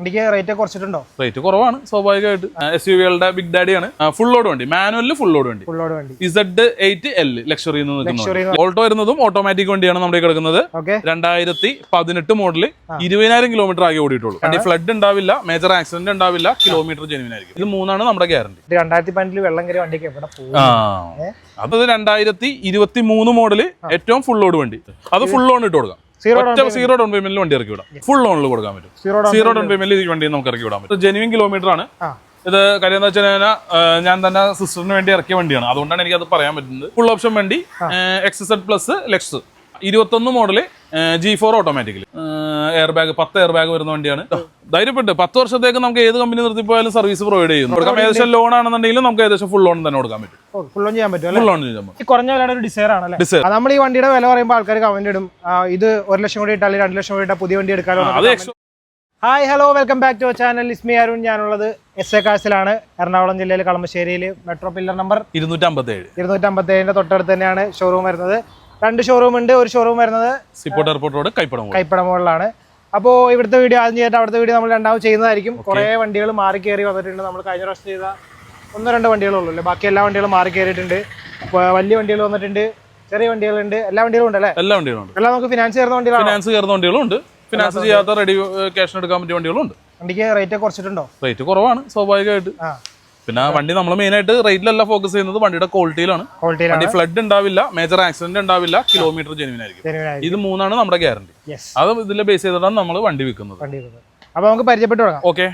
വണ്ടിക്ക് rate കുറച്ചിട്ടുണ്ടോ? Rate കുറവാണ് സ്വാഭാവികമായിട്ട്. എസ് യു വികളുടെ ബിഗ് ഡാഡിയാണ് ഫുൾ ലോഡ് വണ്ടി മാനുവലിൽ ഫുൾ ലോഡ് വണ്ടി. ഫുള്ളോട് വണ്ടി. Z eight L luxury Alto വരുന്നതും ഓട്ടോമാറ്റിക് വണ്ടിയാണ് നമ്മുടെ കിടക്കുന്നത്. രണ്ടായിരത്തി പതിനെട്ട് മോഡൽ ഇരുപതിനായിരം കിലോമീറ്റർ ആകെ ഓടിയിട്ടുള്ളൂ. വണ്ടി ഫ്ലഡ് ഉണ്ടാവില്ല മേജർ ആക്സിഡന്റ് ഉണ്ടാവില്ല കിലോമീറ്റർ ജെനുവിൻ ആയിരിക്കും. ഇത് മൂന്നാണ് നമ്മുടെ ഗ്യാരണ്ടി രണ്ടായിരത്തി പതിനെട്ടിൽ വെള്ളം കയറിയ വണ്ടിക്ക് എവിടെ പോകും അത് രണ്ടായിരത്തി ഇരുപത്തി മൂന്ന് മോഡൽ ഏറ്റവും ഫുൾ ലോഡ് വണ്ടി. അത് ഫുൾ ലോൺ ഇട്ട് കൊടുക്കാം. സീറോ ഡൗൺ പേയ്മെന്റിൽ വണ്ടി ഇറക്കി വിടാം. ഫുൾ ലോണിൽ കൊടുക്കാൻ പറ്റും. സീറോ സീറോ ഡൗൺ പേയ്മെന്റിൽ ഈ വണ്ടി നമുക്ക് ഇറക്കി വിടാൻ പറ്റും. ജെനുവിൻ കിലോമീറ്റർ ആണ്. ഇത് കാര്യം എന്ന് വെച്ചാൽ ഞാൻ തന്നെ സിസ്റ്ററിന് വേണ്ടി ഇറക്കിയ വണ്ടിയാണ്. അതുകൊണ്ടാണ് എനിക്ക് അത് പറയാൻ പറ്റുന്നത്. ഫുൾ ഓപ്ഷൻ വണ്ടി എക്സ് സെഡ് പ്ലസ് ലെക്സ് ഇരുപത്തൊന്ന് model G four automatically air bag പത്ത് എയർ ബാഗ് വരുന്ന വണ്ടിയാണ്. ധൈര്യപ്പെട്ട് പത്ത് വർഷത്തേക്ക് നമുക്ക് ഏത് കമ്പനി നിർത്തിപ്പോയാലും സർവീസ് പ്രൊവൈഡ് ചെയ്യുന്നു. കൊടുക്കാം ഏകദേശം ലോൺ ആണെന്നുണ്ടെങ്കിലും നമുക്ക് ഏകദേശം ഫുൾ ലോൺ തന്നെ കൊടുക്കാൻ പറ്റും. ഫുൾ ലോൺ ചെയ്യാൻ പറ്റും ഫുൾ ലോൺ ചെയ്യാൻ കുറഞ്ഞ വിലയുടെ ഒരു ഡിസൈർ ആണല്ലേ? Desire. നമ്മൾ ഈ വണ്ടിയുടെ വില പറയുമ്പോൾ ആൾക്കാർ കമന്റ് ഇടും. ഇത് ഒരു ലക്ഷം കൂടി ഇട്ടാൽ രണ്ട് ലക്ഷം കൂടി ഇട്ടാൽ പുതിയ വണ്ടി എടുക്കാലോ hi hello welcome back to channel is me Arun ഞാനുള്ളത്. എസ് എ കാസിലാണ് എറണാകുളം ജില്ലയിലെ കളമശ്ശേരിയിൽ മെട്രോ പില്ലർ നമ്പർ ഇരുന്നൂറ്റമ്പത്തി ഏഴ് ഇരുന്നൂറ്റമ്പത്തി ഏഴിന്റെ തൊട്ടടുത്ത് തന്നെയാണ് ഷോറൂം വരുന്നത്. രണ്ട് ഷോറൂം ഉണ്ട്. ഒരു ഷോറൂം വരുന്നത് സിപ്പോട്ട് എയർപോർട്ട് റോഡ് കൈപ്പടം കൈപ്പട മുകളിലാണ് അപ്പോൾ ഇവിടുത്തെ വീഡിയോ ആദ്യം ചെയ്തിട്ട് അവിടുത്തെ വീഡിയോ നമ്മൾ രണ്ടാമത് ചെയ്യുന്നതായിരിക്കും. കുറേ വണ്ടികൾ മാറി കയറി വന്നിട്ടുണ്ട്. നമ്മൾ കഴിഞ്ഞ പ്രാവശ്യം ചെയ്ത ഒന്നോ രണ്ടോ വണ്ടികളുള്ളൂ അല്ലേ? ബാക്കി എല്ലാ വണ്ടികളും മാറി കയറിയിട്ടുണ്ട്. വലിയ വണ്ടികൾ വന്നിട്ടുണ്ട്. ചെറിയ വണ്ടികളുണ്ട്. എല്ലാ വണ്ടികളും ഉണ്ട് അല്ലേ? എല്ലാ വണ്ടികളും ഉണ്ട്. എല്ലാം നമുക്ക് ഫിനാൻസ് കയറുന്ന വണ്ടികളാണ്? ഫിനാൻസ് കയറുന്ന വണ്ടികളും ഉണ്ട്. ഫിനാൻസ് ചെയ്യാത്ത റെഡി ക്യാഷിന് എടുക്കാൻ പറ്റിയ വണ്ടികളും ഉണ്ട്. വണ്ടിക്ക് റേറ്റ് കുറച്ചിട്ടുണ്ടോ? റേറ്റ് കുറവാണ് സ്വാഭാവികമായിട്ട്. ആ. പിന്നെ വണ്ടി നമ്മൾ മെയിൻ ആയിട്ട് റേറ്റിലല്ല ഫോക്കസ് ചെയ്യുന്നത് വണ്ടിയുടെ ക്വാളിറ്റിയിലാണ് വണ്ടി ഫ്ലഡ് ഉണ്ടാവില്ല മേജർ ആക്സിഡന്റ് ഉണ്ടാവില്ല കിലോമീറ്റർ ജെനുവിൻ ആയിരിക്കും. ഇത് മൂന്നാണ് നമ്മുടെ ഗ്യാരണ്ടി അത് ഇതിലെ ബേസ് ചെയ്തിട്ടാണ് നമ്മൾ വണ്ടി വിൽക്കുന്നത്. അപ്പൊ നമുക്ക് പരിചയപ്പെട്ടു തുടങ്ങാം. ഓക്കെ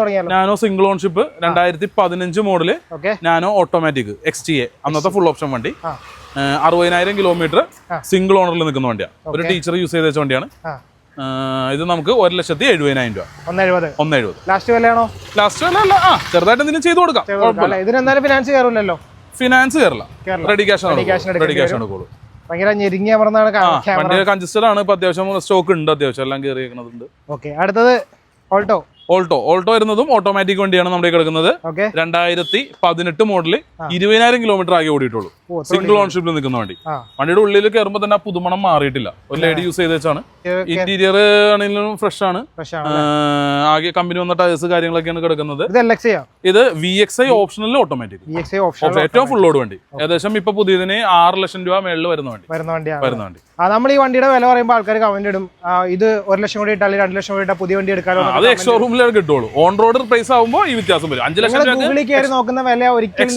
തുടങ്ങിയാലോ? നാനോ സിംഗിൾ ഓൺഷിപ്പ് രണ്ടായിരത്തി പതിനഞ്ച് model Nano automatic X T A അന്നത്തെ ഫുൾ ഓപ്ഷൻ വണ്ടി. അറുപതിനായിരം കിലോമീറ്റർ സിംഗിൾ ഓണറിൽ നിൽക്കുന്ന വണ്ടിയാണ് ഒരു ടീച്ചർ യൂസ് ചെയ്ത വണ്ടിയാണ്. ഇത് നമുക്ക് ഒരു ലക്ഷത്തി എഴുപതിനായിരം രൂപ. ഒന്ന് എഴുപത് ഒന്ന് എഴുപത് ലാസ്റ്റ് വിലയാണോ? ലാസ്റ്റ് വില അല്ല ആ ചെറുതായിട്ട് എന്തെങ്കിലും ചെയ്ത് കൊടുക്കാം. അല്ല? ഇതിനെന്തായാലും ഫിനാൻസ് കയറില്ലല്ലോ ഫിനാൻസ് കയറില്ല. റെഡി ക്യാഷ് ആണ് റെഡി ക്യാഷ് ആണ് ഭയങ്കര ഞെരുങ്ങി അമർന്നാണ് ക്യാമറ വണ്ടി കൺജസ്റ്റഡ് ആണ്. ഇപ്പൊ അത്യാവശ്യം സ്റ്റോക്ക് ഉണ്ട് അത്യാവശ്യം എല്ലാം കയറിയിരിക്കുന്നത് ഓക്കെ അടുത്തത് ഓൾട്ടോ ഓൾട്ടോ. ഓൾട്ടോ വരുന്നതും ഓട്ടോമാറ്റിക് വണ്ടിയാണ് നമ്മുടെ കിടക്കുന്നത്. രണ്ടായിരത്തി പതിനെട്ട് മോഡൽ ഇരുപതിനായിരം കിലോമീറ്റർ ആകെ ഓടിയിട്ടുള്ളൂ. സിംഗിൾ ഓൺഷിപ്പിൽ നിൽക്കുന്ന വണ്ടി. വണ്ടിയുടെ ഉള്ളിൽ കയറുമ്പോൾ തന്നെ ആ പുതുമണം മാറിയിട്ടില്ല. ഒരു ലേഡി യൂസ് ചെയ്ത് വെച്ചാണ്. ഇന്റീരിയർ ആണെങ്കിലും ഫ്രഷ് ആണ്. ആകെ കമ്പനി വന്ന ടയേഴ്സ് കാര്യങ്ങളൊക്കെയാണ് കിടക്കുന്നത്. ഇത് V X I optional automatic ഏറ്റവും ഫുൾ ലോഡ് വണ്ടി. ഏകദേശം ഇപ്പൊ പുതിയതിന് ആറ് ലക്ഷം രൂപ മേളിൽ വരുന്ന വണ്ടി. വരുന്ന വണ്ടിയാണ് വരുന്ന വണ്ടി. നമ്മൾ ഈ വണ്ടിയുടെ വില പറയുമ്പോൾ ആൾക്കാർ കമന്റ് ഇടും. ഇത് ഒരു ലക്ഷം കൂടി ഇട്ടാൽ രണ്ട് ലക്ഷം കൂടി ഇട്ടാൽ പുതിയ വണ്ടി എടുക്കാലോ അത് എക്സ് ഷോറൂമിലാണ് കിട്ടുള്ളൂ ഓൺ റോഡ് പ്രൈസ് ആകുമ്പോൾ ഈ വ്യത്യാസം വരും. അഞ്ച് ലക്ഷം രൂപ നോക്കുന്ന വില ഒരിക്കലും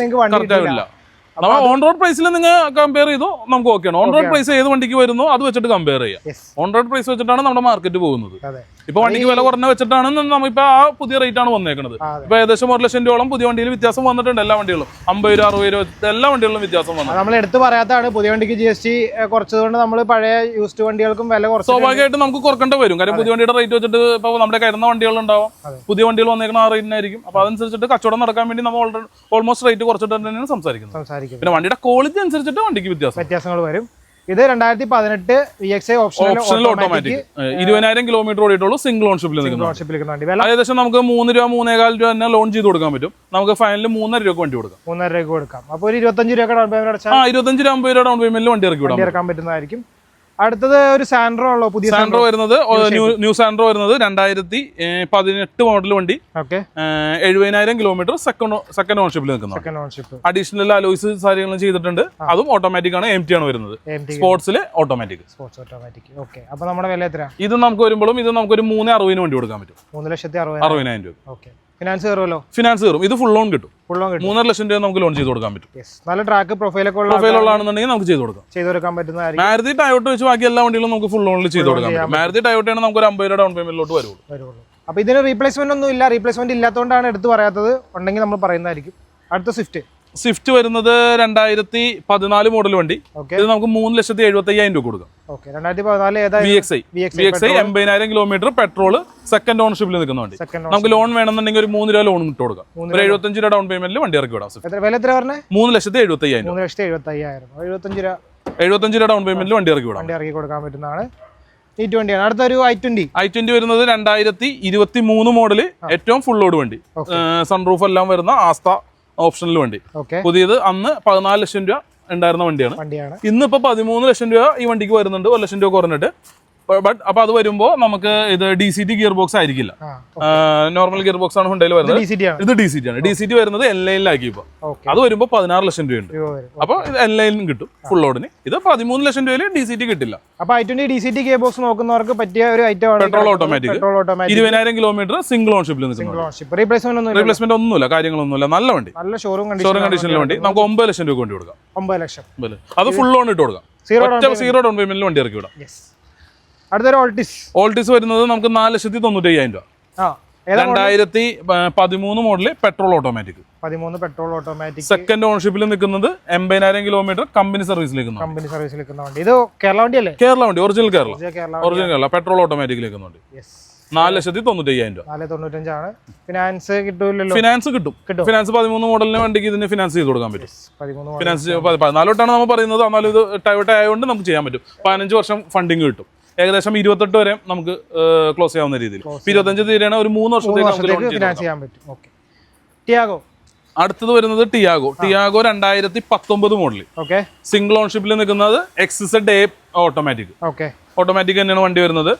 നമ്മൾ ഓൺ റോഡ് പ്രൈസിൽ നിങ്ങൾ കമ്പയർ ചെയ്തു നമുക്ക് ഓക്കെയാണ് ഓൺ റോഡ് പ്രൈസ് ഏത് വണ്ടിക്ക് വരുന്നോ അത് വെച്ചിട്ട് കമ്പയർ ചെയ്യാം. ഓൺ റോഡ് പ്രൈസ് വെച്ചിട്ടാണ് നമ്മുടെ മാർക്കറ്റ് പോകുന്നത്. ഇപ്പൊ വണ്ടിക്ക് വില കുറഞ്ഞ വെച്ചിട്ടാണ് നമ്മളിപ്പോ ആ പുതിയ റേറ്റ് ആണ് വന്നേക്കുന്നത് ഇപ്പൊ ഏകദേശം ഒരു ലക്ഷം രൂപയോളം പുതിയ വണ്ടിയിൽ വ്യത്യാസം വന്നിട്ടുണ്ട് എല്ലാ വണ്ടികളും. അമ്പത് രൂപ അറുപത് രൂപ എല്ലാ വണ്ടികളിലും വ്യത്യാസം വന്നു. നമ്മൾ എടുത്ത് പറയാത്താണ് പുതിയ വണ്ടിക്ക് ജി എസ് ടി കുറച്ചതുകൊണ്ട് നമ്മൾ പഴയ യൂസ്ഡ് വണ്ടികൾക്കും വില കുറച്ച് സ്വാഭാവികമായിട്ട് നമുക്ക് കുറക്കേണ്ടി വരും. കാര്യം പുതിയ വണ്ടിയുടെ റേറ്റ് വെച്ചിട്ട് ഇപ്പൊ നമ്മുടെ കരുന്ന വണ്ടികളുണ്ടാവും. ഉണ്ടാവും പുതിയ വണ്ടികൾ വന്നേക്കുന്ന ആ റേറ്റിനായിരിക്കും അപ്പൊ അതനുസരിച്ചിട്ട് കച്ചവടം നടക്കാൻ വേണ്ടി നമ്മൾ ഓൾറെഡി ഓൾമോസ്റ്റ് റേറ്റ് കുറച്ചിട്ട് തന്നെയാണ് സംസാരിക്കുന്നത്. പിന്നെ വണ്ടിയുടെ ക്വാളിറ്റി അനുസരിച്ചിട്ട് വണ്ടിക്ക് വ്യത്യാസം വ്യത്യാസങ്ങൾ വരും. ഇത് രണ്ടായിരത്തി പതിനെട്ട് വി എക്സ് ഐ ഓപ്ഷണൽ ഓപ്ഷനിൽ ഓട്ടോമാറ്റിക് ഇരുപതിനായിരം കിലോമീറ്റർ ഓടിയിട്ടുള്ളൂ സിംഗിൾ ഓൺഷിപ്പിൽ ഏകദേശം നമുക്ക് മൂന്ന് രൂപ മൂന്നേകാൽ രൂപ തന്നെ ലോൺ ചെയ്ത് കൊടുക്കാൻ പറ്റും. നമുക്ക് ഫൈനലിൽ മൂന്നര രൂപ വണ്ടി കൊടുക്കാം. മൂന്നര രൂപ കൊടുക്കാം. അപ്പോൾ ഒരു ഇരുപത്തഞ്ച് രൂപ ഡൗൺ പേയ്മെന്റ് അടച്ചാൽ ഇരുപത്തഞ്ച് രൂപ അമ്പത് രൂപ ഡൗൺ പേയ്മെന്റിൽ വണ്ടി ഇറക്കി വിടാം ഇറക്കാൻ പറ്റുന്നതായിരിക്കും. അടുത്തത് ഒരു സാൻഡ്രോ ഉള്ളോ പുതിയ സാൻഡ്രോ വരുന്നത് ന്യൂ സാൻഡ്രോ വരുന്നത് രണ്ടായിരത്തി പതിനെട്ട് മോഡൽ വണ്ടി. എഴുപതിനായിരം കിലോമീറ്റർ സെക്കൻഡ് സെക്കൻഡ് ഓൺഷിപ്പിൽ നിൽക്കുന്നത് അഡീഷണൽ അലോയ്സ് കാര്യങ്ങളും ചെയ്തിട്ടുണ്ട്. അതും ഓട്ടോമാറ്റിക് ആണ് എം ടി ആണ് വരുന്നത്. സ്പോർട്സിലെ സ്പോർട്സിൽ ഓട്ടോമാറ്റിക് സ്പോർട്സ് ഓട്ടോമാറ്റിക് ഓക്കെ അപ്പോൾ നമ്മുടെ വില എത്ര ഇത് നമുക്ക് വരുമ്പോഴും ഇത് നമുക്ക് ഒരു മൂന്ന് അറുപതിന് വണ്ടി കൊടുക്കാൻ പറ്റും. മൂന്ന് ലക്ഷത്തി അറുപത് അറുപതിനായിരം. രൂപ. Okay finance കയറുമല്ലോ? ഫിനാൻസ് കയറും. ഇത് ഫുൾ ലോൺ കിട്ടും. ഫുൾ ലോൺ കിട്ടും. മൂന്നര ലക്ഷം രൂപ നമുക്ക് ലോൺ ചെയ്ത് കൊടുക്കാൻ പറ്റും. നല്ല ട്രാക്ക് പ്രൊഫൈലൊക്കെ ഉള്ള പ്രൊഫൈൽ ഉള്ളതാണെന്നുണ്ടെങ്കിൽ നമുക്ക് ചെയ്ത് കൊടുക്കാം. ചെയ്ത് കൊടുക്കാൻ പറ്റുന്ന മാരുതി ടയോട്ട വെച്ച് ബാക്കി എല്ലാ വണ്ടികളും നമുക്ക് ഫുൾ ലോണിൽ ചെയ്ത് കൊടുക്കാൻ പറ്റും. മാരുതി ടയോട്ടയാണ് നമുക്ക് ഒരു അമ്പത് രൂപ ഡൗൺ പേയ്മെന്റിലോട്ട് വരുള്ളൂ. വരുള്ളൂ. അപ്പോൾ ഇതിന് റീപ്ലേസ്മെന്റ് ഒന്നും ഇല്ല. റീപ്ലേസ്മെന്റ് ഇല്ലാത്തതുകൊണ്ടാണ് എടുത്തു പറയാത്തത്. ഉണ്ടെങ്കിൽ നമ്മൾ പറയുന്നതായിരിക്കും. അടുത്ത സ്വിഫ്റ്റ് സ്വിഫ്റ്റ് വരുന്നത് രണ്ടായിരത്തി പതിനാല് മോഡൽ വണ്ടി. ഓക്കെ ഇത് നമുക്ക് മൂന്ന് ലക്ഷത്തി എഴുപത്തി അയ്യായിരം രൂപ കൊടുക്കാം. എൺപതിനായിരം കിലോമീറ്റർ പെട്രോൾ സെക്കൻഡ് ഓണർഷിപ്പിൽ നിൽക്കുന്ന വണ്ടി. നമുക്ക് ലോൺ വേണമെന്നുണ്ടെങ്കിൽ ഒരു മൂന്ന് രൂപ ലോൺ ഇട്ട് കൊടുക്കാം. ഒരു എഴുപത്തഞ്ച് രൂപ ഡൗൺ പേയ്മെന്റിൽ വണ്ടി ഇറക്കി വിടാം മൂന്ന് ലക്ഷത്തി എഴുപത്തി അയ്യായിരം എഴുപത്തഞ്ച് രൂപ. ഡൗൺ പേയ്മെന്റിൽ വണ്ടി ഇറക്കി വിടാം. വണ്ടി ഇറക്കി കൊടുക്കാൻ പറ്റുന്നതാണ്. ഈ ട്വന്റിയാണ് അടുത്തൊരു ഐ ട്വന്റി ഐ ട്വന്റി വരുന്നത് രണ്ടായിരത്തി ഇരുപത്തി മൂന്ന് മോഡൽ ഏറ്റവും ഫുൾ ലോഡ് വണ്ടി. സൺറൂഫ് എല്ലാം വരുന്ന ആസ്ത ഓപ്ഷനിൽ വണ്ടി. പുതിയത് അന്ന് പതിനാല് ലക്ഷം രൂപ ഉണ്ടായിരുന്ന വണ്ടിയാണ്. ഇന്നിപ്പോ പതിമൂന്ന് ലക്ഷം രൂപ ഈ വണ്ടിക്ക് വരുന്നുണ്ട്. ഒരു ലക്ഷം രൂപ കുറഞ്ഞിട്ട്. ബട്ട് അപ്പൊ അത് വരുമ്പോ നമുക്ക് ഇത് D C T gear box ആയിരിക്കില്ല നോർമൽ ഗിയർ ബോക്സ് ആണ് ഹുണ്ടയിൽ വരുന്നത്. ഇത് ഡി സി ടി ആണ്. ഡി സി ടി വരുന്നത് എൽ ലൈനിലാക്കി ഇപ്പൊ അത് വരുമ്പോൾ പതിനാറ് ലക്ഷം രൂപയുണ്ട്. രൂപ ഉണ്ട് അപ്പോൾ ഇത് എൽ ലൈനും കിട്ടും ഫുൾ ലോഡിന് ഇത് പതിമൂന്ന് ലക്ഷം രൂപയിൽ ഡി സി ടി കിട്ടില്ല. അപ്പൊ I twenty D C T gear box നോക്കുന്നവർക്ക് പറ്റിയ ഒരു ഐറ്റം ആണ് പെട്രോൾ ഓട്ടോമാറ്റിക് ഇരുപതിനായിരം കിലോമീറ്റർ സിംഗിൾ ഓൺഷിപ്പിൽ റീപ്ലേസ്മെന്റ് ഒന്നും ഇല്ല. റീപ്ലേസ്മെന്റ് ഒന്നുമില്ല. കാര്യങ്ങളൊന്നുമില്ല. നല്ല വണ്ടി. നല്ല ഷോറൂം ഷോറൂം കണ്ടീഷനിലെ വണ്ടി. നമുക്ക് ഒമ്പത് ലക്ഷം രൂപ കൊണ്ട് കൊടുക്കാം. ഒമ്പത് ലക്ഷം. അത് ഫുൾ ലോൺ ഇട്ട് കൊടുക്കാം. സീറോ ഡൗൺ പേയ്മെന്റിൽ വണ്ടി ഇറക്കി വിടാം. അടുത്തൊരു ഓൾട്ടിസ് ഓൾട്ടീസ് വരുന്നത് നമുക്ക് നാല് ലക്ഷത്തി തൊണ്ണൂറ്റി അയ്യായിരം രൂപ രണ്ടായിരത്തി പതിമൂന്ന് മോഡൽ പെട്രോൾ ഓട്ടോമാറ്റിക് പതിമൂന്ന് പെട്രോൾ ഓട്ടോമാറ്റിക് സെക്കൻഡ് ഓണർഷിപ്പിൽ നിൽക്കുന്നത് എൺപതിനായിരം കിലോമീറ്റർ കമ്പനി സർവീസിലേക്ക് കമ്പനി സർവീസിലേക്ക് വണ്ടി ഇത് കേരള വണ്ടിയല്ലേ? കേരള വണ്ടി original Kerala. Original Kerala petrol ഓട്ടോമാറ്റിക്കിലേക്ക് വണ്ടി നാല് ലക്ഷത്തി തൊണ്ണൂറ്റി അയ്യായിരം രൂപ. നാല് തൊണ്ണൂറ്റഞ്ചാണ്. ഫിനാൻസ് കിട്ടൂലല്ലോ ഫിനാൻസ് കിട്ടും. കിട്ടും. ഫിനാൻസ് പതിമൂന്ന് മോഡലിന് വണ്ടിക്ക് ഇതിന് ഫിനാൻസ് ചെയ്ത് കൊടുക്കാൻ പറ്റും. ഫിനാൻസ് പതിനാല് തൊട്ടാണ് നമ്മൾ പറയുന്നത്. എന്നാലും ഇത് ടൈവട്ട് ആയതുകൊണ്ട് നമുക്ക് ചെയ്യാൻ പറ്റും. പതിനഞ്ച് വർഷം ഫണ്ടിങ് കിട്ടും. ഏകദേശം ഇരുപത്തെട്ട് വരെ നമുക്ക് ക്ലോസ് ചെയ്യാവുന്ന രീതിയിൽ. ഇരുപത്തഞ്ച് തീരെയാണ് ഒരു മൂന്ന് വർഷത്തേക്ക് ടിയാഗോ അടുത്തത് വരുന്നത് ടിയാഗോ ടിയാഗോ രണ്ടായിരത്തി പത്തൊമ്പത് മോഡൽ ഓക്കെ സിംഗിൾ ഓൺഷിപ്പിൽ നിൽക്കുന്നത് X Z A automatic okay automatic തന്നെയാണ് വണ്ടി വരുന്നത്.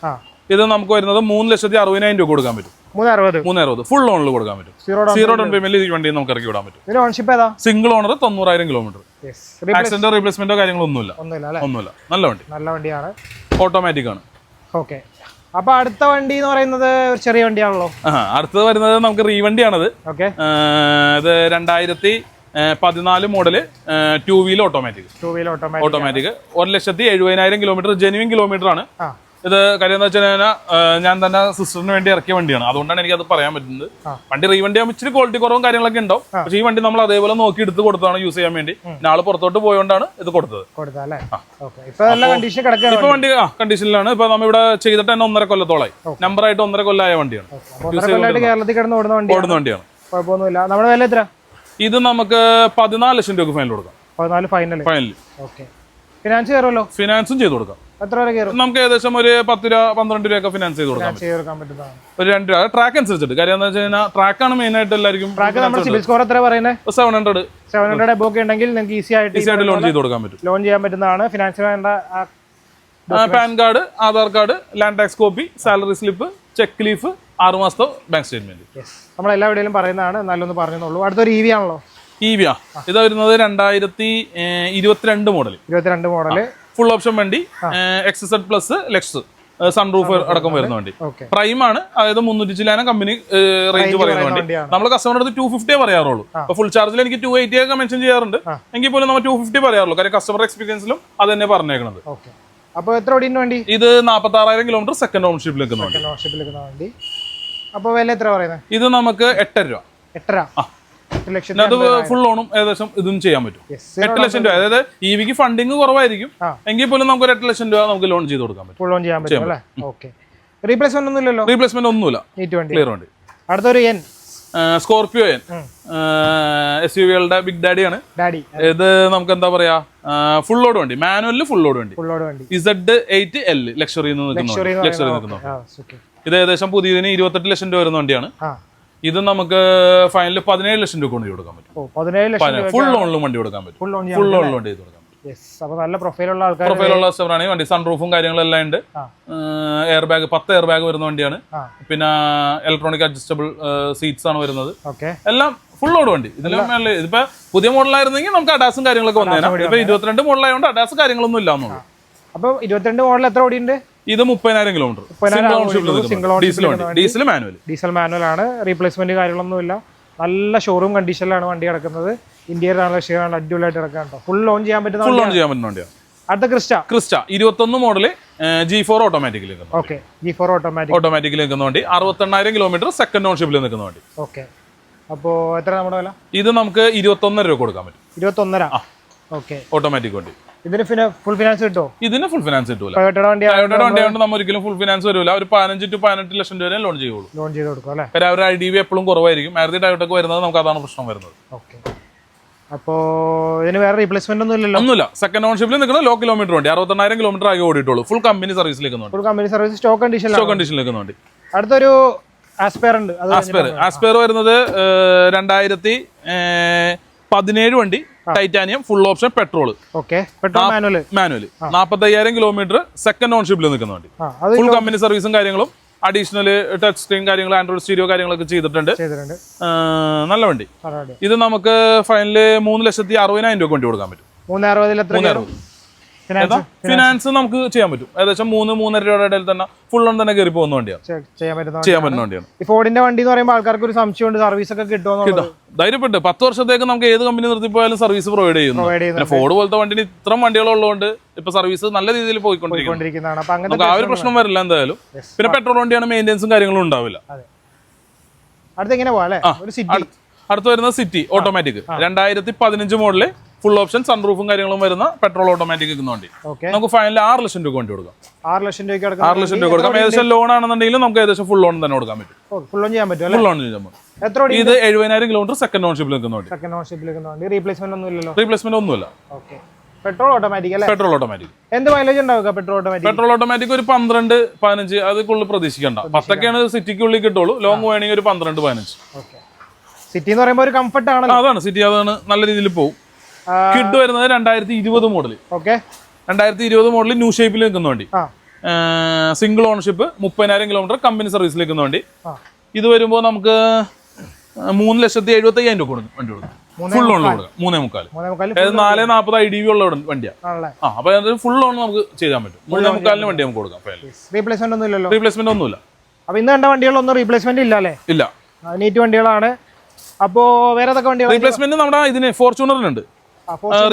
ഇത് നമുക്ക് വരുന്നത് മൂന്ന് ലക്ഷത്തി അറുപതിനായിരം രൂപ കൊടുക്കാൻ പറ്റും. മൂന്ന് അറുപത് മൂന്ന് അറുപത് ഫുൾ ലോണിൽ കൊടുക്കാൻ പറ്റും. സീറോ ഡൗൺ പേയ്മെന്റ് വണ്ടി നമുക്ക് ഇറക്കി വിടാൻ പറ്റും. ഓൺഷിപ്പ് ഏതാ? സിംഗിൾ ഓണർ തൊണ്ണൂറായിരം കിലോമീറ്റർ ആക്സിഡന്റോ റീപ്ലേസ്മെന്റോ കാര്യങ്ങളൊന്നുമില്ല ഒന്നുമില്ല. ഒന്നുമില്ല നല്ല വണ്ടി. നല്ല വണ്ടിയാണ്. ഓട്ടോമാറ്റിക് ആണ്. ഓക്കെ അപ്പൊ അടുത്ത വണ്ടി എന്ന് പറയുന്നത് ഒരു ചെറിയ വണ്ടിയാണല്ലോ. അടുത്തത് വരുന്നത് നമുക്ക് റീവണ്ടിയാണത് ഓക്കെ ഇത് രണ്ടായിരത്തി പതിനാല് model two wheel automatic two wheel automatic ഒരു ലക്ഷത്തി എഴുപതിനായിരം കിലോമീറ്റർ ജെനുവിൻ കിലോമീറ്റർ ആണ്. ഇത് കാര്യം എന്ന് വെച്ചാൽ ഞാൻ തന്നെ സിസ്റ്ററിന് വേണ്ടി ഇറക്കിയ വണ്ടിയാണ്. അതുകൊണ്ടാണ് എനിക്ക് അത് പറയാൻ പറ്റുന്നത്. വണ്ടി റീവണ്ടി ആകുമ്പോൾ ഇച്ചിരി ക്വാളിറ്റി കുറവും കാര്യങ്ങളൊക്കെ ഉണ്ടാവും. പക്ഷേ ഈ വണ്ടി നമ്മൾ അതേപോലെ നോക്കി എടുത്ത് കൊടുത്താണ് യൂസ് ചെയ്യാൻ വേണ്ടി. നാളെ പുറത്തോട്ട് പോയോണ്ടാണ് ഇത് കൊടുത്തത്. ഇപ്പൊ വണ്ടി. ആ കണ്ടീഷനിലാണ് ഇപ്പൊ നമ്മൾ ഇവിടെ ചെയ്തിട്ട് തന്നെ ഒന്നര കൊല്ലത്തോളായി. നമ്പർ ആയിട്ട് ഒന്നര കൊല്ലമായ വണ്ടിയാണ്. ഓടുന്ന വണ്ടി ഓടുന്ന വണ്ടിയാണ്. കുഴപ്പമൊന്നുമില്ല. നമ്മുടെ വില എത്ര? ഇത് നമുക്ക് പതിനാല് ലക്ഷം രൂപ ഫൈനൽ കൊടുക്കാം. പതിനാല് ഫൈനൽ ഫൈനലിൽ ഓക്കെ. ഫിനാൻസ് കയറുമല്ലോ? ഫിനാൻസും ചെയ്ത് കൊടുക്കാം. എത്ര വരെ കയറും? നമുക്ക് ഏകദേശം ഒരു പത്ത് രൂപ പന്ത്രണ്ട് രൂപയൊക്കെ ഫിനാൻസ് ചെയ്ത് കൊടുക്കാം ചെയ്ത് കൊടുക്കാൻ പറ്റുന്നതാണ് ഒരു രണ്ട് രൂപ. ട്രാക്ക് അനുസരിച്ചിട്ട്. കാര്യം എന്താ വെച്ച് കഴിഞ്ഞാൽ ട്രാക്കാണ് മെയിൻ ആയിട്ട് എല്ലാവർക്കും ട്രാക്ക് നമ്മുടെ സിബിൽ സ്കോർ എത്ര പറയുന്നത്? സെവൻ ഹൺഡ്രഡ് സെവൻ ഹൺഡ്രഡ് ബോക്ക് ഉണ്ടെങ്കിൽ നിങ്ങൾക്ക് ഈസി ആയിട്ട് ഈസി ആയിട്ട് ലോൺ ചെയ്ത് കൊടുക്കാൻ പറ്റും. ലോൺ ചെയ്യാൻ പറ്റുന്നതാണ്. ഫിനാൻസിന് വേണ്ട PAN card Aadhaar card land tax copy salary slip cheque leaf ആറുമാസത്തെ bank statement നമ്മൾ എല്ലാ വീഡിയോയിലും പറയുന്നതാണ്. നല്ലൊന്ന് പറഞ്ഞെന്നുള്ളൂ അടുത്തൊരു ഇ വി ആണല്ലോ. ആ. ഇത് വരുന്നത് രണ്ടായിരത്തി ഇരുപത്തിരണ്ട് മോഡൽ ഇരുപത്തിരണ്ട് മോഡൽ ഫുൾ ഓപ്ഷൻ വണ്ടി എക്സസെഡ് പ്ലസ് ലെക്സ് സൺറൂഫ് അടക്കം വരുന്ന വണ്ടി. പ്രൈം ആണ്. അതായത് മുന്നൂറ്റി ചില്ലാനം കമ്പനി റേഞ്ച് പറയുന്ന വണ്ടി. നമ്മൾ കസ്റ്റമർ അടുത്ത് ടു ഫിഫ്റ്റിയെ പറയാറുള്ളൂ. അപ്പൊ ഫുൾ ചാർജിൽ എനിക്ക് ടു എയ്റ്റി ഒക്കെ മെൻഷൻ ചെയ്യാറുണ്ട്. എങ്കിൽ പോലും നമ്മൾ ടു ഫിഫ്റ്റി പറയാറുള്ളൂ. കാര്യം കസ്റ്റമർ എക്സ്പീരിയൻസിലും അത് തന്നെ പറഞ്ഞേക്കുന്നത് അപ്പൊ എത്ര വണ്ടി? ഇത് നാൽപ്പത്തി ആറായിരം കിലോമീറ്റർ സെക്കൻഡ് ഓൺഷിപ്പിൽ നിൽക്കുന്ന വണ്ടി. അപ്പോൾ വില എത്ര പറയുന്നത് ഇത് നമുക്ക് എട്ടര രൂപ. എട്ടര. അത് ഫുൾ ലോണും ഏകദേശം ഇതും ചെയ്യാൻ പറ്റും. എട്ട് ലക്ഷം രൂപ. അതായത് ഇ വിക്ക് ഫണ്ടിങ് കുറവായിരിക്കും എങ്കിൽ പോലും നമുക്ക് ഒരു എട്ട് ലക്ഷം രൂപ നമുക്ക് ലോൺ ചെയ്ത് കൊടുക്കാൻ പറ്റും. ലോൺ ചെയ്യാൻ പറ്റും അല്ലേ? ഓക്കെ റീപ്ലേസ്മെന്റ് ഒന്നും ഇല്ലല്ലോ റീപ്ലേസ്മെന്റ് ഒന്നുമില്ല. ക്ലിയർ വണ്ടി. അടുത്തൊരു N Scorpio N S U വികളുടെ big ഡാഡിയാണ് ഡാഡി ഇത് നമുക്ക് എന്താ പറയാ? ഫുൾ ലോഡ് വണ്ടി. മാനുവലിൽ ഫുൾ ലോഡ് വണ്ടി. Z eight L luxury luxury നിൽക്കുന്നു ഇത് ഏകദേശം പുതിയതിന് ഇരുപത്തെട്ട് ലക്ഷം രൂപ വരുന്ന വണ്ടിയാണ്. ഇത് നമുക്ക് ഫൈനൽ പതിനേഴ് ലക്ഷം രൂപ കൊണ്ട് കൊടുക്കാൻ പറ്റും. ഫുൾ ലോണിലും വണ്ടി കൊടുക്കാൻ പറ്റും. ഫുൾ ലോണിൽ വണ്ടി കൊടുക്കാൻ പറ്റും. പ്രൊഫൈൽ ഉള്ള നല്ല പ്രൊഫൈലുള്ള ആൾക്കാർ പ്രൊഫൈലുള്ള വണ്ടി. സൺറൂഫും കാര്യങ്ങളെല്ലാം ഉണ്ട്. എയർ ബാഗ് പത്ത് എയർ ബാഗ് വരുന്ന വണ്ടിയാണ്. പിന്നെ ഇലക്ട്രോണിക് അഡ്ജസ്റ്റബിൾ സീറ്റ്സ് ആണ് വരുന്നത്. എല്ലാം ഫുൾ ലോഡ് വണ്ടി. ഇതിലും ഇതിപ്പോ പുതിയ മോഡലായിരുന്നെങ്കിൽ നമുക്ക് അഡാസും കാര്യങ്ങളൊക്കെ വന്നേനാ. ഇപ്പൊ ഇരുപത്തിരണ്ട് മോഡലായതുകൊണ്ട് അഡാസ് കാര്യങ്ങളൊന്നും ഇല്ലാന്നുള്ളൂ. അപ്പൊ ഇരുപത്തിരണ്ട് മോഡൽ എത്ര ഓടിയുണ്ട് ഇത് മുപ്പതിനായിരം kilometre single. Diesel diesel manual diesel manual ആണ്. റീപ്ലേസ്മെന്റ് കാര്യങ്ങളൊന്നുമില്ല. നല്ല ഷോറൂം കണ്ടീഷനിലാണ് വണ്ടി കിടക്കുന്നത്. ഇന്ത്യയിൽ അടിപൊളിയായിട്ട് കിടക്കാൻ കേട്ടോ ഫുൾ ലോൺ ചെയ്യാൻ പറ്റുന്ന ഫുൾ. ലോൺ ചെയ്യാൻ പറ്റുന്ന വണ്ടിയാണ് അടുത്ത ക്രിസ്റ്റ. ക്രിസ്റ്റ. ഇരുപത്തൊന്ന് മോഡൽ ജി ഫോർ ഓട്ടോമാറ്റിക്കിൽ ഓക്കെ ജി ഫോർ ഓട്ടോമാറ്റിക് ഓട്ടോമാറ്റിക്കിൽ നിൽക്കുന്ന വണ്ടി. അറുപത്തെണ്ണായിരം കിലോമീറ്റർ സെക്കൻഡ് ഓൺഷിപ്പിൽ നിൽക്കുന്ന വണ്ടി. ഓക്കെ അപ്പോൾ എത്ര നമ്മുടെ വില? ഇത് നമുക്ക് ഇരുപത്തൊന്നര രൂപ കൊടുക്കാൻ പറ്റും. ഇരുപത്തൊന്നര. ഓക്കെ ഓട്ടോമാറ്റിക് വണ്ടി. ഇതിന് പിന്നെ ഫുൾ ഫിനാൻസ് കിട്ടുമോ ഇതിന് ഫുൾ ഫിനാൻസ് കിട്ടൂല. ടൊയോട്ടയുടെ വണ്ടി ടൊയോട്ടയുടെ വണ്ടി ആയതുകൊണ്ട് നമ്മൾ ഒരിക്കലും ഫുൾ ഫിനാൻസ് വരില്ല ഒരു പതിനഞ്ച് ടു പതിനെട്ട് ലക്ഷം രൂപ വരെ ലോൺ ചെയ്യുള്ളൂ ലോൺ ചെയ്ത് കൊടുക്കും അല്ലേ? കാര്യം അവരുടെ ഐ ഡി ബി എപ്പോഴും കുറവായിരിക്കും. മാരുതി ടൊയോട്ടൊക്കെ വരുന്നത് നമുക്ക് അതാണ് പ്രശ്നം വരുന്നത്. ഓക്കെ അപ്പോൾ ഇതിന് വേറെ റീപ്ലേസ്മെന്റ് ഒന്നും ഇല്ലല്ലോ? ഒന്നുമില്ല. സെക്കൻഡ് ഓൺഷിപ്പിൽ നിൽക്കുന്ന ലോ കിലോമീറ്റർ വണ്ടി. അറുപത്തെണ്ണായിരം കിലോമീറ്റർ ആകെ ഓടിയിട്ടുള്ളൂ. ഫുൾ കമ്പനി സർവീസിലേക്ക് വണ്ടി ഫുൾ കമ്പനി സർവീസ് സ്റ്റോക്ക് കണ്ടീഷനിലേക്ക് വണ്ടി അടുത്തൊരു ആസ്പയർ ഉണ്ട്. അത് ആസ്പെയർ ആസ്പെയർ വരുന്നത് രണ്ടായിരത്തി പതിനേഴ് വണ്ടി. Titanium full option petrol manual നാൽപ്പത്തയ്യായിരം kilometre second ഓൺഷിപ്പിൽ നിൽക്കുന്ന വണ്ടി. ഫുൾ കമ്പനി സർവീസും കാര്യങ്ങളും അഡീഷണൽ ടച്ച് സ്ക്രീൻ കാര്യങ്ങൾ ആൻഡ്രോയിഡ് സ്റ്റീരിയോ കാര്യങ്ങളൊക്കെ ചെയ്തിട്ടുണ്ട്. നല്ല വണ്ടി. ഇത് നമുക്ക് ഫൈനൽ മൂന്ന് ലക്ഷത്തി അറുപതിനായിരം രൂപ വണ്ടി കൊടുക്കാൻ പറ്റും. മൂന്ന് മൂന്നറുപത് ഫിനാൻസ് നമുക്ക് ചെയ്യാൻ പറ്റും. ഏകദേശം മൂന്ന് മൂന്നര രൂപയുടെ ഇടയിൽ തന്നെ ഫുൾ ഓൺ തന്നെ കയറി പോകുന്ന വണ്ടിയാണ് ചെയ്യാൻ പറ്റുന്ന വണ്ടിയാണ്. ഈ ഫോർഡിന്റെ വണ്ടി എന്ന് പറയുമ്പോൾ ആൾക്കാർക്ക് ഒരു സംശയം ഉണ്ട് സർവീസ് ഒക്കെ കിട്ടുമോ ധൈര്യപ്പെട്ട്. പത്ത് വർഷത്തേക്ക് നമുക്ക് ഏത് കമ്പനി നിർത്തി പോയാലും സർവീസ് പ്രൊവൈഡ് ചെയ്യുന്നു. പിന്നെ ഫോർഡ് പോലത്തെ വണ്ടിന് ഇത്ര വണ്ടികളുള്ളതുകൊണ്ട് ഇപ്പൊ സർവീസ് നല്ല രീതിയിൽ പോയിക്കൊണ്ടിരിക്കുന്നു. നമുക്ക് ആ ഒരു പ്രശ്നം വരില്ല എന്തായാലും. പിന്നെ പെട്രോൾ വണ്ടിയാണ് മെയിന്റെസും കാര്യങ്ങളും ഉണ്ടാവില്ല. അടുത്ത് എങ്ങനെ പോവാ അടുത്ത് വരുന്നത് സിറ്റി ഓട്ടോമാറ്റിക് രണ്ടായിരത്തി പതിനഞ്ച് മോഡൽ ഫുൾ ഓപ്ഷൻ സൺറൂഫും കാര്യങ്ങളും വരുന്ന പെട്രോൾ ഓട്ടോമാറ്റിക് നിൽക്കുന്ന വണ്ടി നമുക്ക് ഫൈനൽ ആറ് ലക്ഷം രൂപ വണ്ടി കൊടുക്കാം. ആറ് ലക്ഷം രൂപ ആറ് ലക്ഷം രൂപ കൊടുക്കാം. ഏകദേശം ലോൺ ആണെന്നുണ്ടെങ്കിൽ നമുക്ക് ഏകദേശം ഫുൾ ലോൺ തന്നെ കൊടുക്കാൻ പറ്റും. ഫുൾ ഓൺ ചെയ്യാൻ പറ്റും ഫുൾ ലോൺ ചെയ്യാൻ പറ്റും. ഇത് എഴുപതിനായിരം കിലോമീറ്റർ സെക്കൻഡ് ഓൺഷിപ്പിൽ നിൽക്കുന്ന വണ്ടി. സെക്കൻഡ് ഓൺഷിപ്പിൽ വണ്ടി. റീപ്ലേസ്മെന്റ് ഒന്നും ഇല്ലല്ലോ? റീപ്ലേസ്മെന്റ് ഒന്നുമില്ല. ഓക്കെ പെട്രോൾ ഓട്ടോമാറ്റിക് അല്ലേ? പെട്രോൾ ഓട്ടോമാറ്റിക് എന്ത് മൈലേജ് ഉണ്ടാവുക പെട്രോൾ ഓട്ടോമാറ്റിക് പെട്രോൾ ഓട്ടോമാറ്റിക് ഒരു പന്ത്രണ്ട് പതിനഞ്ച് അതിക്കുള്ളിൽ പ്രതീക്ഷിക്കണ്ട. പത്തൊക്കെയാണ് സിറ്റിക്കുള്ളിൽ കിട്ടുള്ളൂ. ലോങ് വേണമെങ്കിൽ ഒരു പന്ത്രണ്ട് പതിനഞ്ച്. സിറ്റി എന്ന് പറയുമ്പോൾ ഒരു കംഫർട്ട് ആണ് അതാണ്. സിറ്റി അതാണ് നല്ല രീതിയിൽ പോകും. കിഡ് വരുന്നത് രണ്ടായിരത്തി ഇരുപത് മോഡൽ ഓക്കെ. രണ്ടായിരത്തി ഇരുപത് മോഡൽ ന്യൂ ഷേപ്പിൽ നിൽക്കുന്ന വണ്ടി. സിംഗിൾ ഓണർഷിപ്പ് മുപ്പതിനായിരം കിലോമീറ്റർ കമ്പനി സർവീസിൽ നിൽക്കുന്ന വണ്ടി. ഇത് വരുമ്പോൾ നമുക്ക് മൂന്ന് ലക്ഷത്തി എഴുപത്തി അയ്യായിരം രൂപ കൊടുക്കും വണ്ടി കൊടുക്കും. ഫുൾ ഓൺ കൊടുക്കാം. മൂന്നേ മുക്കാൽ അതായത് നാല് നാൽപ്പത് ഐ ഡി വി ഉള്ള വണ്ടിയാണ് ആ അപ്പൊ ഫുൾ ഓൺ നമുക്ക് ചെയ്യാൻ പറ്റും. മൂന്നേ മുക്കാലിന് വണ്ടി നമുക്ക് കൊടുക്കാം റീപ്ലേസ്മെന്റ് ഒന്നും ഇല്ലല്ലോ. റീപ്ലേസ്മെന്റ് ഒന്നുമില്ല. അപ്പൊ ഇന്ന് കണ്ട വണ്ടികളൊന്നും റീപ്ലേസ്മെന്റ് ഇല്ല അല്ലേ? ഇല്ല. നീറ്റ് വണ്ടികളാണ്. അപ്പോ വേറെ ഏതൊക്കെ വണ്ടികൾ റീപ്ലേസ്മെന്റ് നമ്മുടെ ഇതിന് ഫോർച്യൂണറിനുണ്ട്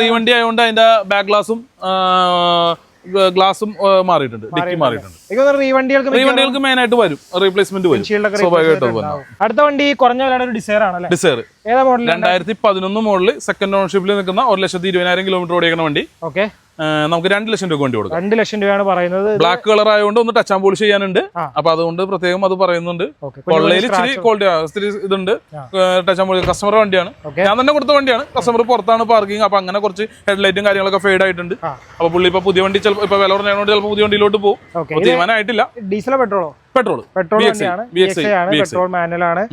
റീവണ്ടി ആയതുകൊണ്ട് അതിന്റെ ബാക്ക് ഗ്ലാസും ഗ്ലാസും മാറിയിട്ടുണ്ട്. ഡിക്കി മാറിയിട്ടുണ്ട്. റീവണ്ടികൾക്ക് റീവണ്ടികൾക്ക് മെയിൻ ആയിട്ട് വരും. റീപ്ലേസ്മെന്റ് വരും. സ്വാഭാവികമായിട്ട് അടുത്ത വണ്ടി കുറഞ്ഞ വിലയുടെ ഒരു ഡിസൈർ ആണല്ലേ? ഡിസയർ ഏതാ മോഡൽ രണ്ടായിരത്തി പതിനൊന്ന് മുകളിൽ സെക്കൻഡ് ഓണർഷിപ്പിൽ നിൽക്കുന്ന ഒരു ലക്ഷത്തി ഇരുപതിനായിരം കിലോമീറ്റർ ഓടിക്കുന്ന വണ്ടി. ഓക്കെ നമുക്ക് രണ്ട് ലക്ഷം രൂപ വേണ്ടി കൊടുക്കാം. രണ്ട് ലക്ഷം രൂപയാണ് പറയുന്നത്. ബ്ലാക്ക് കളർ ആയതുകൊണ്ട് ഒന്ന് ടച്ച് ആൻഡ് പോളിഷ് ചെയ്യാനുണ്ട്. അപ്പൊ അതുകൊണ്ട് പ്രത്യേകം അത് പറയുന്നുണ്ട്. കൊള്ളയിൽ ഇച്ചിരി ക്വാളിറ്റി ഇത്തിരി ഇതുണ്ട്. ടച്ച് ആൻഡ് പോളിഷ് കസ്റ്റമർ വണ്ടിയാണ്. ഞാൻ തന്നെ കൊടുത്ത വണ്ടിയാണ്. കസ്റ്റമർ പുറത്താണ് പാർക്കിംഗ് അപ്പൊ അങ്ങനെ കുറച്ച് ഹെഡ്ലൈറ്റും കാര്യങ്ങളൊക്കെ ഫെയ്ഡ് ആയിട്ടുണ്ട്. അപ്പൊ പുള്ളി ഇപ്പൊ പുതിയ വണ്ടി ചിലപ്പോൾ ഇപ്പൊ വില പറഞ്ഞതുകൊണ്ട് ചിലപ്പോൾ പുതിയ വണ്ടിയിലോട്ട് പോകും. തീരുമാനമായിട്ടില്ല ഡീസലോ പെട്രോളോ പെട്രോൾ പെട്രോൾ പെട്രോൾ മാനുവൽ ആണ്.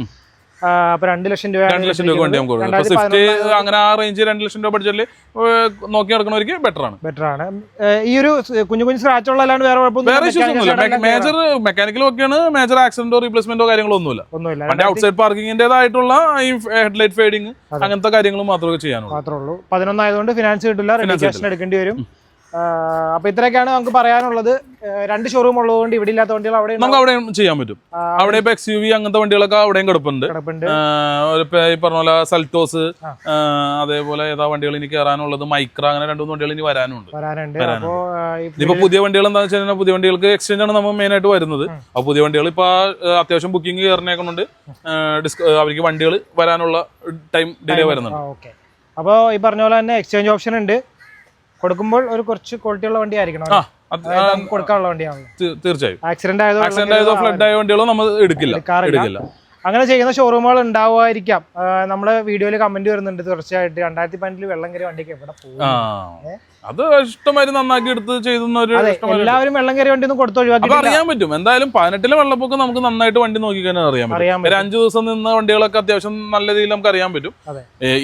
അപ്പൊ രണ്ട് ലക്ഷം രൂപ രണ്ട് ലക്ഷം രൂപ വണ്ടി നമുക്ക് കൊടുക്കാം. സ്വിഫ്റ്റ് അങ്ങനെ ആ റേഞ്ച് രണ്ട് ലക്ഷം രൂപ ബഡ്ജറ്റിൽ നോക്കി നടക്കുന്നവർക്ക് ബെറ്റർ ആണ്. ബെറ്റർ ആണ് ഈ ഒരു കുഞ്ഞു കുഞ്ഞു സ്ക്രാച്ച് ഉള്ള അല്ലാണ്ട് വേറെ കുഴപ്പമൊന്നും മേജർ മെക്കാനിക്കൽ ഒക്കെയാണ് മേജർ ആക്സിഡന്റോ റീപ്ലേസ്മെന്റോ കാര്യങ്ങളോ ഒന്നുമില്ല ഒന്നുമില്ല. വണ്ടി ഔട്ട്സൈഡ് പാർക്കിങ്ങിന്റേതായിട്ടുള്ള ഈ ഹെഡ്ലൈറ്റ് ഫേഡിങ് അങ്ങനത്തെ കാര്യങ്ങൾ മാത്രമേ ചെയ്യാനുള്ളൂ. മാത്രമേ ഉള്ളൂ. പതിനൊന്നായതുകൊണ്ട് ഫിനാൻസ് കിട്ടില്ല. എടുക്കേണ്ടി വരും. അപ്പൊ ഇത്രയൊക്കെയാണ് നമുക്ക് പറയാനുള്ളത്. രണ്ട് ഷോറൂം ഉള്ളതുകൊണ്ട് ഇവിടെ ഇല്ലാത്ത വണ്ടികൾ അവിടെ നമുക്ക് അവിടെ ചെയ്യാൻ പറ്റും. അവിടെ ഇപ്പൊ എക്സ് യു വി അങ്ങനത്തെ വണ്ടികളൊക്കെ അവിടെയും കിടപ്പുണ്ട്. ഈ പറഞ്ഞ പോലെ സൽറ്റോസ് അതേപോലെ ഏതാ വണ്ടികൾ ഇനി കയറാനുള്ളത് മൈക്ര അങ്ങനെ രണ്ടു മൂന്ന് വണ്ടികൾ ഇനി വരാനുണ്ട്. ഇപ്പൊ പുതിയ വണ്ടികൾ എന്താ വെച്ച് കഴിഞ്ഞാൽ പുതിയ വണ്ടികൾക്ക് എക്സ്ചേഞ്ച് ആണ് നമ്മൾ മെയിൻ ആയിട്ട് വരുന്നത്. അപ്പൊ പുതിയ വണ്ടികൾ ഇപ്പൊ അത്യാവശ്യം ബുക്കിംഗ് കയറിനേക്കുന്നുണ്ട് അവർക്ക് വണ്ടികൾ വരാനുള്ള ടൈം ഡിലേ വരുന്നുണ്ട്. അപ്പോ അപ്പോൾ ഈ പറഞ്ഞ പോലെ തന്നെ എക്സ്ചേഞ്ച് ഓപ്ഷൻ ഉണ്ട്. കൊടുക്കുമ്പോൾ ഒരു കുറച്ച് ക്വാളിറ്റി ഉള്ള വണ്ടി ആയിരിക്കണം കൊടുക്കാനുള്ള വണ്ടിയാണല്ലോ തീർച്ചയായും. ആക്സിഡന്റ് ആയതോ ആക്സിഡന്റ് ആയതോ ഫ്ലഡ് ആയ വണ്ടികളോ നമ്മൾ എടുക്കില്ല എടുക്കില്ല. അങ്ങനെ ചെയ്യുന്ന ഷോറൂമുകൾ ഉണ്ടാവുമായിരിക്കാം. നമ്മുടെ നമ്മളെ വീഡിയോയിൽ കമന്റ് വരുന്നുണ്ട് തീർച്ചയായിട്ടും രണ്ടായിരത്തി പതിനെട്ടിൽ വെള്ളം കയറി വണ്ടിക്ക് എവിടെ പോകും അത് ഇഷ്ടമായി നന്നാക്കി എടുത്ത് അതെ എല്ലാവരും വെള്ളം കയറി വണ്ടി ഒന്നും കൊടുത്ത് അത് ഒഴിവാക്കി അറിയാൻ പറ്റും. എന്തായാലും പതിനെട്ടിലെ വെള്ളപ്പൊക്കം നമുക്ക് നന്നായിട്ട് വണ്ടി നോക്കി കഴിഞ്ഞാൽ അറിയാൻ പറ്റും. ഒരു അഞ്ചു ദിവസം നിന്ന വണ്ടികളൊക്കെ അത്യാവശ്യം നല്ല രീതിയിൽ നമുക്ക് അറിയാൻ പറ്റും.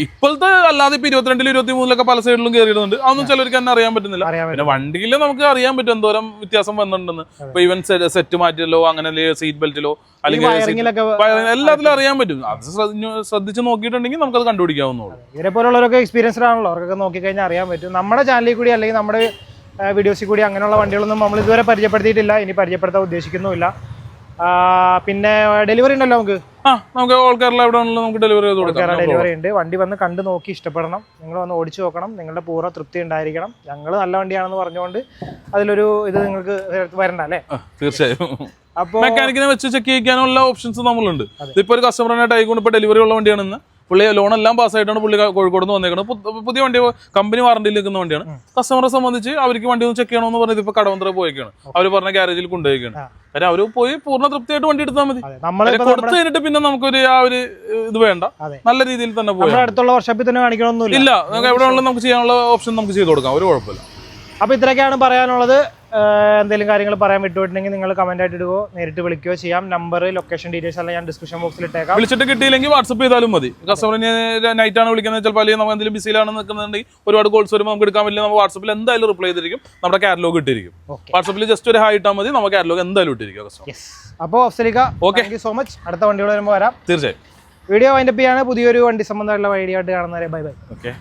ഇപ്പോഴത്തെ അല്ലാതെ ഇപ്പൊ ഇരുപത്തിരണ്ടിലും ഇരുപത്തി മൂന്നിലൊക്കെ പല സൈഡിലും കയറിയിടുന്നുണ്ട് അതൊന്നും ചിലർക്ക് തന്നെ അറിയാൻ പറ്റുന്നില്ല. പിന്നെ വണ്ടിയിൽ നമുക്ക് അറിയാൻ പറ്റും എന്തോരം വ്യത്യാസം വന്നിട്ടുണ്ടെന്ന്. ഇപ്പൊ ഇവൻ സെറ്റ് മാറ്റിയല്ലോ അങ്ങനെ സീറ്റ് ബെൽറ്റിലോ അല്ലെങ്കിൽ എല്ലാത്തിലും അറിയാൻ പറ്റും. അത് ശ്രദ്ധ- ശ്രദ്ധിച്ച് നോക്കിയിട്ടുണ്ടെങ്കിൽ നമുക്കത് കണ്ടുപിടിക്കാവുന്നുള്ളൂ ഇവരെ പോലുള്ളവരൊക്കെ എക്സ്പീരിയൻസ്ഡ് ആണല്ലോ. അവർക്കൊക്കെ നോക്കി കഴിഞ്ഞാൽ അറിയാൻ പറ്റും. നമ്മുടെ ചാനലിൽ കൂടി അല്ലെങ്കിൽ നമ്മുടെ വീഡിയോസിൽ കൂടി അങ്ങനെയുള്ള വണ്ടികളൊന്നും നമ്മൾ ഇതുവരെ പരിചയപ്പെടുത്തിയിട്ടില്ല. ഇനി പരിചയപ്പെടുത്താൻ ഉദ്ദേശിക്കുന്നുമില്ല. പിന്നെ ഡെലിവറി ഉണ്ടല്ലോ നമുക്ക്? ആ നമുക്ക് ഓൾ കേരള എവിടെ നമുക്ക് ഡെലിവറി ചെയ്ത് കൊടുക്കാം. ഡെലിവറി ഉണ്ട്. വണ്ടി വന്ന് കണ്ട് നോക്കി ഇഷ്ടപ്പെടണം. നിങ്ങൾ വന്ന് ഓടിച്ചു നോക്കണം. നിങ്ങളുടെ പൂർവ തൃപ്തി ഉണ്ടായിരിക്കണം. ഞങ്ങൾ നല്ല വണ്ടിയാണെന്ന് പറഞ്ഞുകൊണ്ട് അതിലൊരു ഇത് നിങ്ങൾക്ക് വരണ്ട അല്ലേ? തീർച്ചയായും. അപ്പോൾ മെക്കാനിക്കിനെ വെച്ച് ചെക്ക് ചെയ്യാനുള്ള ഓപ്ഷൻസ് നമ്മളുണ്ട് ഇപ്പൊ ഒരു കസ്റ്റമറിനായിട്ട് ആയിക്കൊണ്ട് ഇപ്പൊ ഡെലിവറി ഉള്ള വണ്ടിയാണെന്ന് പുള്ളി ലോൺ എല്ലാം പാസ്സായിട്ടാണ് പുള്ളി കോഴിക്കോട് നിന്ന് വന്നേക്കുന്നത് പുതിയ വണ്ടി കമ്പനി വാറണ്ടിയിൽ നിൽക്കുന്ന വണ്ടിയാണ്. കസ്റ്റമറെ സംബന്ധിച്ച് അവർക്ക് വണ്ടി ഒന്ന് ചെക്ക് ചെയ്യണമെന്ന് പറഞ്ഞത് ഇപ്പൊ കടവന്തര പോയേക്കാണ്. അവർ പറഞ്ഞ ഗ്യാരേജിൽ കൊണ്ടുപോയിക്കാണ്. കാര്യം അവർ പോയി പൂർണ തൃപ്തിയായിട്ട് വണ്ടി എടുത്താൽ മതി. കൊടുത്തു കഴിഞ്ഞിട്ട് പിന്നെ നമുക്കൊരു ആ ഒരു ഇത് വേണ്ട. നല്ല രീതിയിൽ തന്നെ പോയി. അടുത്തുള്ള വർഷപ്പിൽ തന്നെ കാണിക്കണമൊന്നുമില്ല. ഇല്ല നമുക്ക് എവിടെ നമുക്ക് ചെയ്യാനുള്ള ഓപ്ഷൻ നമുക്ക് ചെയ്ത് കൊടുക്കാം. ഒരു കുഴപ്പമില്ല. അപ്പൊ ഇത്രയൊക്കെയാണ് പറയാനുള്ളത്. എന്തെങ്കിലും കാര്യങ്ങൾ പറയാൻ വിട്ടുപോയിട്ടുണ്ടെങ്കിൽ നിങ്ങൾ കമന്റ് ആയിട്ട് ഇടുകയോ നേരിട്ട് വിളിക്കുകയോ ചെയ്യാം. നമ്പർ ലൊക്കേഷൻ ഡീറ്റെയിൽസ് എല്ലാം ഞാൻ ഡിസ്ക്രിപ്ഷൻ ബോക്സിൽ ഇട്ടേക്കാം. വിളിച്ചിട്ട് കിട്ടിയില്ലെങ്കിൽ വാട്സപ്പ് ചെയ്താലും മതി. കസ്റ്റമർ നൈറ്റ് ആണ് വിളിക്കുന്നത്. ചിലപ്പോൾ അല്ലെങ്കിൽ നമുക്ക് എന്തെങ്കിലും ബിസിയിലാണ് നിൽക്കുന്നുണ്ടെങ്കിൽ ഒരുപാട് കോൾസ് വരുമ്പോൾ നമുക്ക് എടുക്കാൻ പറ്റില്ല. നമ്മൾ വാട്സപ്പിൽ എന്തായാലും റിപ്ലൈ ചെയ്തിരിക്കും. നമ്മുടെ കാറ്റലോഗ് ഇട്ടിരിക്കും. ഓക്കെ വാട്സപ്പിൽ ജസ്റ്റ് ഒരു ഹായ് ഇട്ടാൽ മതി. നമുക്ക് കാറ്റലോഗ് എന്തായാലും ഇട്ടിരിക്കും കസ്റ്റമർ അപ്പോൾ അഫ്സലിക്ക യു സോ മച്ച് അടുത്ത വണ്ടികൾ വരുമ്പോൾ വരാം. തീർച്ചയായും. വീഡിയോ വൈൻഡപ്പ് ചെയ്യാണ് പുതിയൊരു വണ്ടി സംബന്ധമായിട്ടുള്ള വൈഡിയായിട്ട് ആയിട്ട് കാണുന്നവരെ ബൈ ബൈ ഓക്കെ